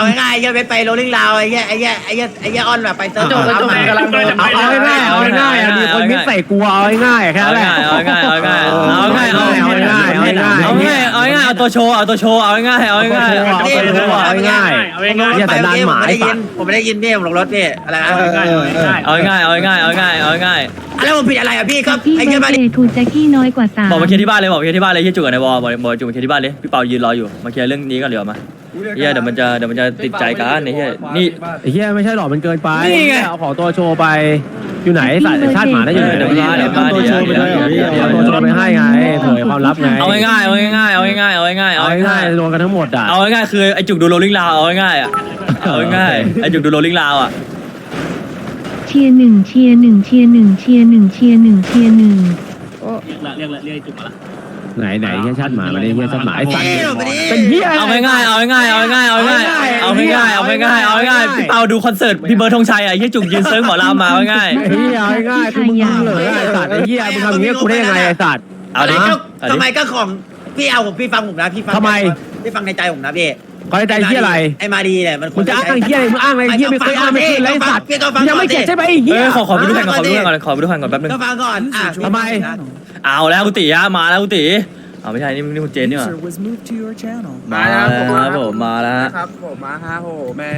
เอาง่ายๆไอ้เหี้ยไปไปโรลลิ่งลาวไอ้เหี้ยไอ้เหี้ยไอ้เหี้ยไอ้เหี้ยออนแบบไปเซิร์ฟจบแล้วจบแล้วกำลังโดนเอาเอาง่ายๆเอาง่ายๆอะมีคนมิดใส่กูเอาง่ายๆแค่นั้นแหละ เอาง่ายเอาง่ายเอาง่ายเอาง่ายเอาง่ายๆเอาง่ายๆเอาง่ายเอาง่ายเอาตัวโชว์เอาตัวโชว์เอาง่ายเอาง่ายเอาไปเลยเอาง่ายๆเอาง่ายเหี้ยแต่ด้านหมายผมไม่ได้ยิสันตว์ ผมไม่ได้ยินพี่ผมลงรถพี่อะไรนะๆง่ายๆเอาง่ายเอาง่ายเอาง่ายเอาง่ายเอาง่ายแล้วผมผิดอะไรอะพี่ก็พี่ไอ้เบเหี้ยอมาร์ดิเดย์ทูแจ็คกี้น้อยกว่าสามบอกมาเคลียร์ที่บ้านเลยบอกมาเคลียร์ที่บ้านเลยที่จุกกับในวอลบอกบอกจุกมาเคลียร์ที่บ้านเลยพี่เปายืนรออยู่มาเคลียร์เรื่องนี้กันเดี๋ยวมา เฮียเดี๋ยวมันจะเดี๋ยวมันจะติดใจกันไอ้เฮียนี่ ไอ้เหี้ยไม่ใช่หรอกมันเกินไปนี่ไง เอาของตัวโชว์ไปอยู่ไหนสัตว์ชาติหมาได้อยู่ไหนเดี๋ยวมาเดี๋ยวมาเอาตัวโชว์ไปเลยเดี๋ยวเดี๋ยวเอาตัวโชว์ไปให้ไงเผยความลับไงเอาง่ายเอาง่ายเอาง่ายเอาง่ายเอาเอาง่ายง่ายๆรวมกันทั้งหมดอะเอาง่ายคือไอ้จุกดูโรลลิ่งลาวเอาง่ายอะเอาง่ายไอ้จุกดูโรลลิ่งลาวอะ เชียร์หนึ่งเชียร์หนึ่งเชียร์หนึ่งเชียร์หนึ่งเชียร์หนึ่งเชียร์หนึ่ง เรียกละเรียกละเรียกจุกมาละ ไหนไหนเหี้ยชาติหมามาเลยเหี้ยชาติหมาไอ้สัตว์พี่ผมไม่ได้เป็นเหี้ยเอาง่ายๆเอาง่ายๆเอาง่ายๆเอาง่ายๆเอาง่ายๆเอาง่ายๆเอาง่ายๆพี่เปาดูคอนเสิร์ตพี่เบิร์ดธงชัยอะไอ้จุกยืนเซิร์ฟหมอลำมาเอาง่ายไอ้เหี้ยเอาง่ายๆคือมึงเหลือไอ้สัตว์ไอ้เหี้ยมึงทำอย่างเงี้ยกูได้ยังไงไอ้สัตว์เอาดิก็เอาทำดิไมก็ของพี่เอาผมพี่ฟังผมนะพี่ฟังทำไม พี่ฟังในใจผมนะพี่คอยใจเหี้ยอะไรไอ้มาดีเนี่ยมันมึงจะอ้างไอ้เหี้ยอะไรมึงอ้างอะไรเหี้ยไม่เคยอ้างไม่เคยเลยไอ้สัตว์มึงยังไม่เข็ดใช่ไหมไอ้เหี้เฮ้ยยขอขอไปดูแผ่นก่อนขอไปดูแผ่นก่อนขอไปดูแผ่นก่อนแป๊บนึงก็ฟังก่อนอะทำไมเอาแล้วคุณตีฮะมาแล้วคุณตีเอาไม่ใช่นี่นี่คุณเจนนี่หว่า was moved to your channel. มาแล้วครับผมมาแล้วฮะครับผมมาฮะโหแม่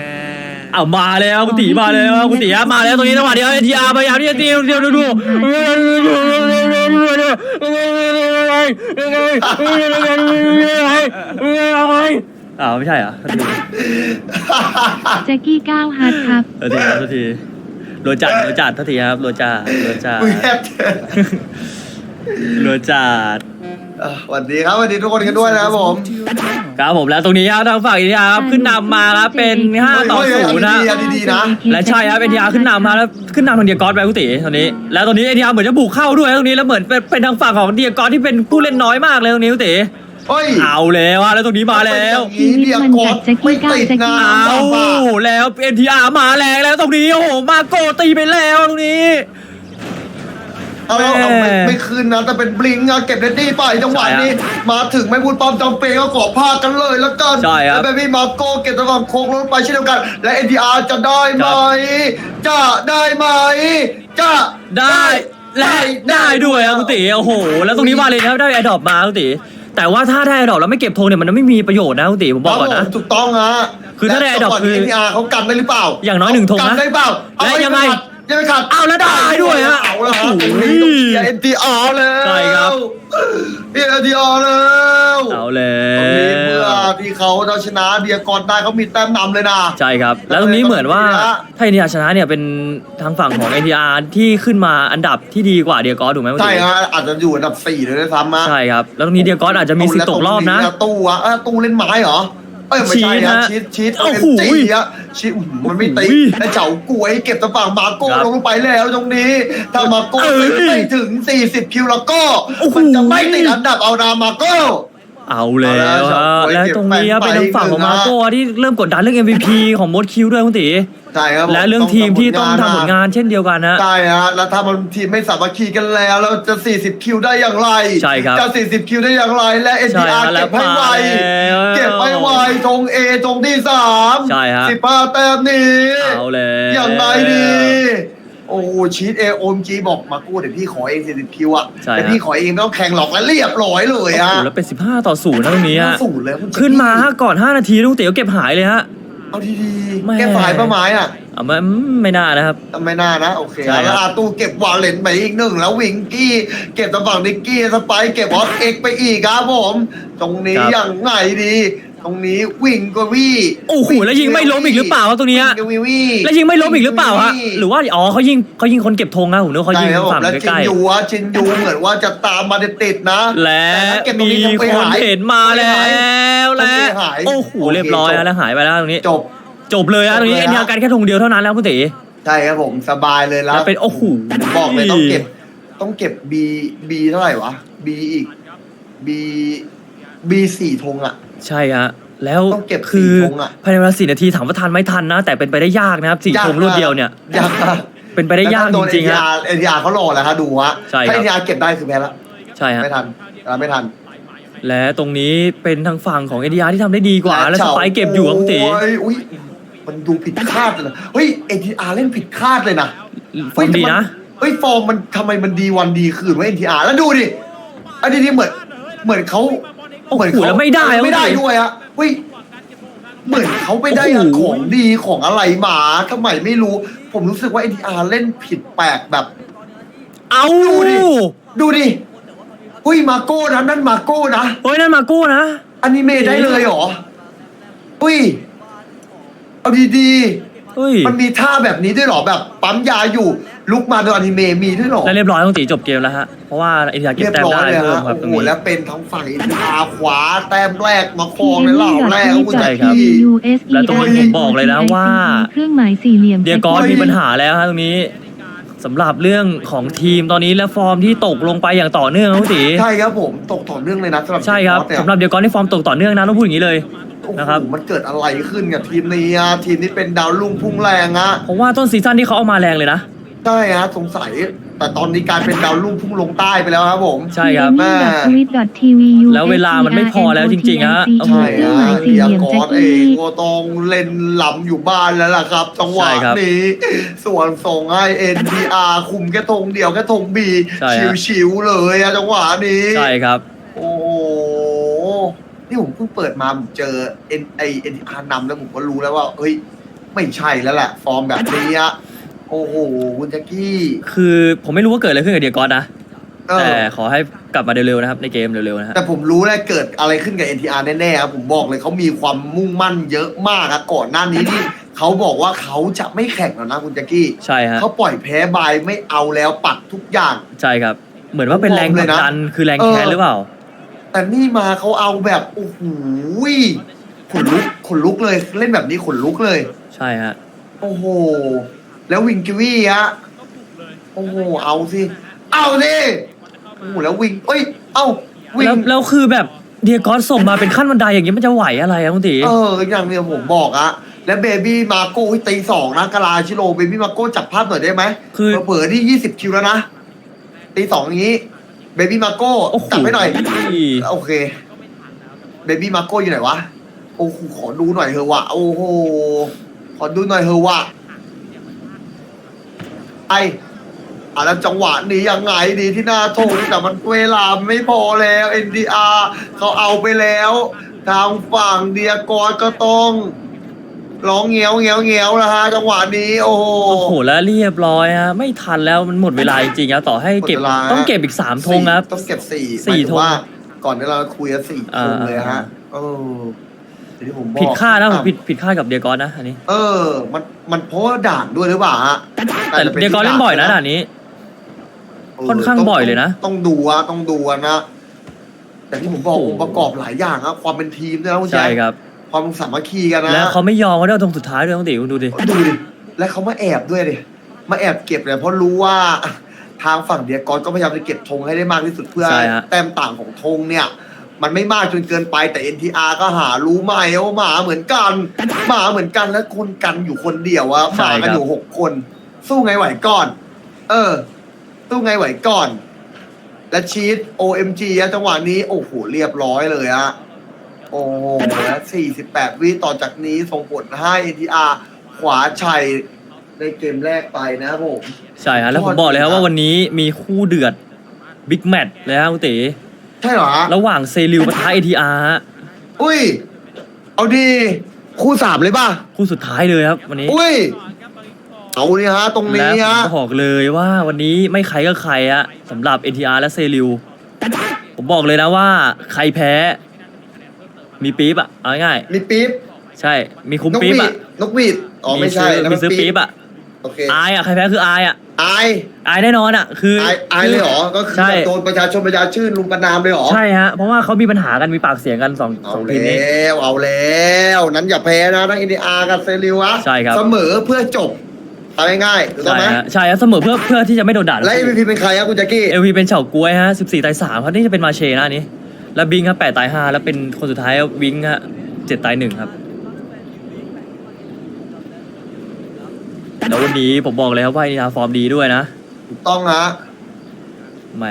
เอามาแล้วคุณตีมาแล้วคุณตีฮะมาแล้วตรงนี้จังหวะเดียวเอทีอาร์พยายามที่จะตีเดียวดูดู อ้าวไม่ใช่เหรอแจ็คกี้ก้าวฮาร์ดครับโทษทีครับโทษทีโรจัดโรจัดโทษทีครับโรจัดโรจัดมึงแอบเจอโรจัดเอ่อสวัสดีครับสวัสดีทุกคนกันด้วยนะครับผม To your channel. ครับผมแล้วตรงนี้ครับทางฝั่งเอทีอาร์ครับขึ้นนำมาครับเป็น5ต่อเฮ้ย0นะเฮ้ยดีๆนะ และใช่ครับเอทีอาร์ขึ้นนำมาแล้วขึ้นนำทางเดียกอสไปกุติตอนนี้ แล้วตอนนี้เอทีอาร์เหมือนจะบุกเข้าด้วยตรงนี้แล้วเหมือนเป็นเป็นทางฝั่งของเดียกอสที่เป็นผู้เล่นน้อยมากเลยตรงนี้กุติเฮ้ยเอาแล้วอะแล้วตรงนี้มาแล้วอย่างนี้เดียวกดไม่ติดนะเอาแล้วเอ็นทีอาร์มาแรงแล้วตรงนี้โอ้โหมาโกตีไปแล้วตรงนี้ เอาแล้วเอาไม่ไม่คืนนะแต่เป็นบลิงก์อะเก็บเรดดี้ไปจังหวะนี้ มาถึงไม่พูดปอมจำเป็นก็ขอพากันเลยแล้วกันใช่ครับ แล้วเบบี้มาโก้เก็บตะวันโค้งรถไปเช่นเดียวกัน และ NTR จะได้ไหม จะได้ไหม จะ ได้และได้ด้วยครับกุติโอ้โห แล้วตรงนี้มาเลยนะครับได้ไอดอปมากุติแต่ว่าถ้าได้ไอดอปแล้วไม่เก็บธงเนี่ยมันไม่มีประโยชน์นะกุติผมบอกก่อนคนะรับผมถูกต้องฮะคือถ้าได้และดอกคือจังหวะนี้ NTR เขากันได้หรือเปล่าอย่างน้อยหนึ่งธงนะกันได้เปล่าและยังไง ยังไม่ขาดเอาแล้วได้ด้วยฮะเอาแล้วฮะโอ้ตรงโหนี้ต้องเชียร์ NTR แล้วใช่ครับเชียร์ NTR แล้วเอาแล้ตรงนี้เมื่อวที่เขาเอาชนะเดียกอนได้เขามีแต้มนำเลยนะใช่ครับ แล้วตรงนี้เหมือนว่าถ้าเอ็นทีอาร์ชนะเนี่ยเป็นทางฝั่งของเอ็นทีอาร์ที่ขึ้นมาอันดับที่ดีกว่าเดียกอสถูกไหมกุติใช่ฮะอาจจะอยู่อันดับสี่เลยด้วยซ้ำนะใช่ครับแล้วตรงนี้เดียกอสอาจจะมีสิทธิ์ตกรอบนะตู้อะเอ้ยตู้เล่นไม้เหรอ เอ้ยไม่ใช่ชีสนะฮะชีสชีสโอ้เอ็โหมจีอะชีสอื้อหือมันไม่ตีโอ้โหแต่เจ้ากล้วยเก็บตะฝั่งมาโก้ครับลงไปแล้วตรงนี้ ถ้ามาโก้เอ้ยไม่ถึง 40 คิวแล้วก็โอ้โหมันจะไม่ติดอันดับเอานามาโก้ เอาแล้วเอาแล้วฮะโอ้ยแล้วตรงนี้เก็บเป็นทางฝั่งของไปมาหนึ่งนะโก้ที่เริ่มกดดันเรื่อง MVP ของมดคิวด้วยคุณตีใช่ครับผมและเรื่องทีมที่ต้องทำผลงานเช่นเดียวกันนะใช่ฮะแล้วถ้ามันทีมไม่สามัคคีกันแล้วแล้วจะ 40 คิวได้อย่างไรใช่ครับจะ 40 คิวได้อย่างไร และใช่ NTR ฮะแล้เก็วบให้ไวมาแล้วเก็บให้ไวธงเอธงที่สามใช่ฮะสิบห้าแต้มนี้เอาแล้วอย่างไรดี โอ้โหชีตเอโอมจีบอกมากู้เดี๋ยวพี่ขอเอง40คิวอะใช่ฮะ แต่พี่ขอเองไม่ต้องแข่งหรอกแล้วเรียบร้อยเลยโอ้อะโหแล้วเป็น 15 ต่อศูนย์นะตรงนี้ฮะสูตรเลยคุณขึ้นมาฮะก่อน 5 นาทีลุงเต๋อเก็บหายเลยฮะ เอาดีแม่ ๆแก้ฝ่ายป้าไม้อะอะไม่ไม่น่านะครับ ไม่น่านะ โอเคใช่ครับแล้วอาตูเก็บวาเลนไปอีกหนึ่งแล้ววิงกี้เก็บตะฝั่งนิกกี้สไปร์เก็บออสเอ็กไปอีกครับผม ตรงนี้อย่างไงดี ตรงนี้วิ่งก็วี่โอ้โหแล้วยิงไม่ล้มอีกหรือเปล่าครับตรงนี้ฮะวิ่ก็วี่แล้วยิงไม่ล้มอีกหรือเปล่าฮะหรือว่าอ๋อเขายิงเขายิงคนเก็บธงนะผมนึกว่าเขายิงใช่ครับผมฝั่งแล้วจิใกนล้ยูอะจินยูเหมือนว่าจะตามมาติดๆนะๆและแต่ถ้าเก็บตรงมีนี้ยังไม่คนหาย เห็นมาแล้วและไม่หายโอ้โหโอเคเรียบร้อยจบ แล้วแล้วหายไปแล้วตรงนี้ จบ จบเลยฮะตรงนี้จบเลยเอ็นฮะยากันแค่ธงเดียวเท่านั้นแล้วคุณตี ใช่ครับผมสบายเลยแล้วแล้วเป็นโอ้โหผมบอกเลยต้องเก็บ ต้องเก็บ B B เท่าไหร่วะ B อีก B B สี่ธงอะ ใช่ฮะแล้วต้องเก็บคือสี่ธงอะ ภายในเวลาสี่นาทีถามว่าทันไหมทันนะ แต่เป็นไปได้ยากนะครับสี่ยากธงรวดเดียวเนี่ย ยากมากเป็นไปได้ยากจริงๆฮะฮะเอ็นทีอาร์เขารอแล้วฮะดูฮะใช่ครับ ถ้าเอ็นทีอาร์เก็บได้คือแพ้ละใช่ฮะ ไม่ทันอ่าไม่ทันและตรงนี้เป็นทางฝั่งของเอ r ีที่ทำได้ดีกว่า และสไปค์เก็บอยู่ครับคุณตีโอ้ยอุ้ยมันดูผิดคาดเลยนะเฮ้ยเอ็นทีอาร์เล่นผิดคาดเลยนะ ฟอร์มดีนะ เฮ้ยฟอร์มมันทำไมมันดีวันดีคืนว่าเอ็นทีอาร์แล้วดูดิ อันนี้นี่เหมือนเหมือนเขา โอ้โหเหมือนเขาแล้วไม่ได้อะไม่ได้เว้ยด้วยอะเฮ้ยเหมือนเขาไปได้โอ้โห ของดีของอะไรมาทำไมไม่รู้ ผมรู้สึกว่าเอ็นทีอาร์เล่นผิดแปลกแบบ เอาดูดิ ดูดิเฮ้ยมาโก้นะนั่นมาโก้นะเฮ้ยนั่นมาโก้นะ อนิเมะได้เลยเหรออุ้ยเอาดีเฮ้ย ๆมันมีท่าแบบนี้ด้วยเหรอแบบ ปั๊มยาอยู่ ลุกมาโดยอนิเมะมีด้วยเหรอ และเรียบร้อยคุณตีจบเกมแล้วฮะ เพราะว่าเอ r ีเก็บเรียบแต้มร้อยได้เลยเพิ่มฮะครับตรโอ้งโหนี้ แล้วเป็นทั้งฝั่งอินทาขวาแต้มแรกมาครองในเหล่าแรกคุณใช่แจ็คครับกี้และตรงนี้ผมบอกเลยนะว่า เครื่องหมายสี่เหลี่ยม เดียกอนมีปัญหาแล้วฮะตรงนี้สำหรับเรื่องของทีมตอนนี้และฟอร์มที่ตกลงไปอย่างต่อเนื่องครับคุณตีใช่ครับผมตกต่อเนื่องเลยนะสำหรับใช่ครับเดอะสำหรับเดียกอนที่ฟอร์มตกต่อเนื่องนะต้องพูดอย่างนี้เลย โอ้โหนะครับ มันเกิดอะไรขึ้นกับทีมนี้อะทีมนี้เป็นดาวรุ่งพุ่งแรงอะเพราะว่าต้นซีซั่นที่เขาเอามาแรงเลยนะ ใช่ฮะสงสัย แต่ตอนนี้กลายเป็นดาวรุ่งพุ่งลงใต้ไปแล้วครับผม ใช่ครับแม่ทวิตดอททีวียูแล้วเวลามันไม่พอแล้วจริงๆฮะเครื่องหมายสี่เดียเหลี่ยมกแจ็อคนเอกี้งก็ต้องเล่นหลำอยู่บ้านแล้วล่ะครับ จังหวะใช่ครับนี้ ส่วนส่งให้ NTR คุมแค่ธงเดียวแค่ธงบีใช่ฮะชิวๆเลยอะจังหวะนี้ ใช่ครับ โอ้โหนี่ผมเพิ่งเปิดมาผมเจอ N ไอ NTR นำแล้วผมก็รู้แล้วว่าเฮ้ยไม่ใช่แล้วแหละฟอร์มแบบนี้อะ โอ้โหคุณแจ็คกี้คือผมไม่รู้ว่าเกิดอะไรขึ้นกับเดียกอนนะเอแต่อขอให้กลับมาเร็วๆนะครับในเกมเร็วๆนะฮะ แต่ผมรู้แล้วเกิดอะไรขึ้นกับ NTR แน่ๆครับผมบอกเลยเขามีความมุ่งมั่นเยอะมากอะก่อนหน้านี้ที่เขาบอกว่าเขาจะไม่แข่งแล้วนะคุณแจ็คกี้ใช่ฮะ เขาปล่อยแพ้บายไม่เอาแล้วปัดทุกอย่าง ใช่ครับ เหมือนว่าเป็นแรงผลักดันคือแรงแค้นเออหรือเปล่า แต่นี่มาเขาเอาแบบโอ้โหขนลุกขนลุกเลยเล่นแบบนี้ขนลุกเลย ใช่ฮะ โอ้โห แล้ววิงกิวี่ฮะ โอ้โห เอาสิ เอาสิโอ้โหแล้ววิงเอ้ย เอ้า วิง แล้วแล้วคือแบบเดียกอนส่งมาเป็นขั้นบันไดอย่างนี้มันจะไหวอะไรอะคุณตีเออ อย่างเนี้ยผมบอกอะแล้วเบบี้มาโก้ตีสองนะกาลาชิโร่เบบี้มาโก้จับภาพหน่อยได้ไหมคือเผลอๆนี่ยี่สิบคิวแล้วนะตีสองอย่างนี้เบบี้มาโก้โอ้โหจับให้หน่อย โอเคเบบี้มาโก้อยู่ไหนวะ โอ้โหขอดูหน่อยเถอะวะ โอ้โห ขอดูหน่อยเถอะวะ ไออะแล้วจังหวะนี้ยังไงดีที่หน้าโถงแต่มันเวลาไม่พอแล้ว NDR เขาเอาไปแล้ว ทางฝั่งเดียกรก็ต้องร้องเงี้ยวเงี้ยวเงี้ยวนะฮะจังหวะนี้โอ้โหโอ้โหแล้วเรียบร้อยฮะไม่ทันแล้วมันหมดเวลาจริงๆครับต่อให้เก็บหมดเวลาต้องเก็บอีกสามธงครับ ต้องเก็บสี่สี่หมายถึธงว่าก่อนที่เราคุยกันสี่ธงเลยฮะอ่าเอ ออย่างที่ผมบอกผิดคาดนะผมอะผิดผิดคาดกับเดียกอนนะอันนี้ เออ มันมันเพราะว่าด่านด้วยหรือเปล่าฮะแต่เดียกอนเล่นบ่อยนะด่านนี้ ค่อนข้างบ่อยเลยนะ ต้องดูอะต้องดูอะนะแต่ที่ผมบอกโอ้โหองค์ประกอบหลายอย่างอะความเป็นทีมด้วยนะคุณใช่แจ๊คครับ ความสามัคคีกันนะแล้วเขาไม่ยอมว่าได้ตรงสุดท้ายด้วยต้องตีคุณดูดิดูดิแล้วเขามาแอบด้วยดิมาแอบเก็บเลยเพราะรู้ว่าทางฝั่งเดียกอนก็พยายามจะเก็บธงให้ได้มากที่สุดเพื่อใช่ฮะแต้มต่างของธงเนี่ย มันไม่มากจนเกินไปแต่ NTR ก็หารู้ไหมว่าหมาเหมือนกันหมาเหมือนกันแล้วคนกันอยู่คนเดียวอะหมากันอยู่หกคน สู้ไงไหวก่อน เออ สู้ไงไหวก่อน และชีต OMG อะจังหวะนี้ โอ้โหเรียบร้อยเลยอะโอ้โหและ48 วิต่อจากนี้ส่งผลให้ NTR ขวาชัยในเกมแรกไปนะครับผม ใช่ฮะแล้วผมบอกเลยครับว่าวันนี้มีคู่เดือดบิ๊กแมตช์เลยครับคุณตี ใช่เหรอฮะระหว่างเซริวปะทะเอทีอาร์อุ้ย เอาดี คู่สามเลยป่ะ คู่สุดท้ายเลยครับวันนี้อุ้ย เอานี่ฮะ ตรงและนี้ผมฮะบอกเลยว่าวันนี้ไม่ใครก็ใครอะสำหรับ NTR และเซริวผมบอกเลยนะว่าใครแพ้ มีปี๊บอะเอาง่ายมีปี๊บๆใช่ มีคุ้มนกปี๊บหวีอะดนกหวีดอ๋อไม่ใช่ซื้อแล้วมีนซื้อปี๊บอะโอเค อายอะใครแพ้คืออายอะ อายอายแน่นอนอะคืออายอายเลยเหรอ ก็คือใช่ แบบโดนประชาชนประชาชื่นลุมประนามเลยเหรอ ใช่ฮะ เพราะว่าเขามีปัญหากันมีปากเสียงกันสองเอาสองทีมนี้แล้ว เอาแล้ว นั้นอย่าแพ้นะทั้งอินเดียกับเซริวะใช่ครับ เสมอเพื่อจบเอาง่ายๆถูกต้องใช่ไหมฮะใช่ฮะเสมอเพื่อเพื่อที่จะไม่โดนด่าและ MVP เป็นใครครับคุณแจ็คกี้เอลวีเป็นเฉากล้วยฮะสิบสี่ตายสามครับนี่จะเป็นมาเชนะอันนี้ แล้วบิงครับแปดตายห้าแล้วเป็นคนสุดท้ายวิงฮะเจ็ดตายหนึ่งครับ แล้ววันนี้ผมบอกเลยครับว่าอินาฟอร์มดีด้วยนะถูกต้องฮะแหม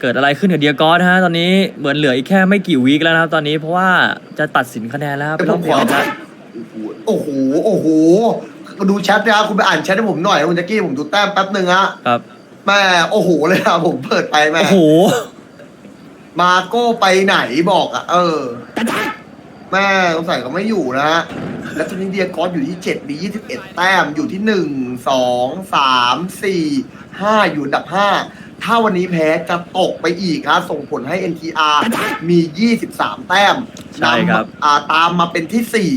เกิดอะไรขึ้นกับเดียกอสฮะตอนนี้เหมือนเหลืออีกแค่ไม่กี่วีคแล้วนะครับตอนนี้เพราะว่าจะตัดสินคะแนนแล้วครับแต่เป็นผรอมบขเพลอย์แล้วโอ้โหโอ้โหมาดูแชทนะครับคุณไปอ่านแชทให้ผมหน่อยนะคุณแจ็คกี้ผมดูแต้มแป๊บหนึ่งฮะครับแม่โอ้โหเลยอะผมเปิดไปแม่โอ้โหมาโก้ไปไหนบอกอะเออแม่สงสัยเขาไม่อยู่นะฮะ แล้วตอนนี้เดียกอสอยู่ที่เจ็ดมียี่สิบเอ็ดแต้มอยู่ที่หนึ่งสองสามสี่ห้าอยู่อันดับห้าถ้าวันนี้แพ้จะตกไปอีกฮะส่งผลให้ NTR มี 23 แต้มใช่ครับ นำอ่าตามมาเป็นที่สี่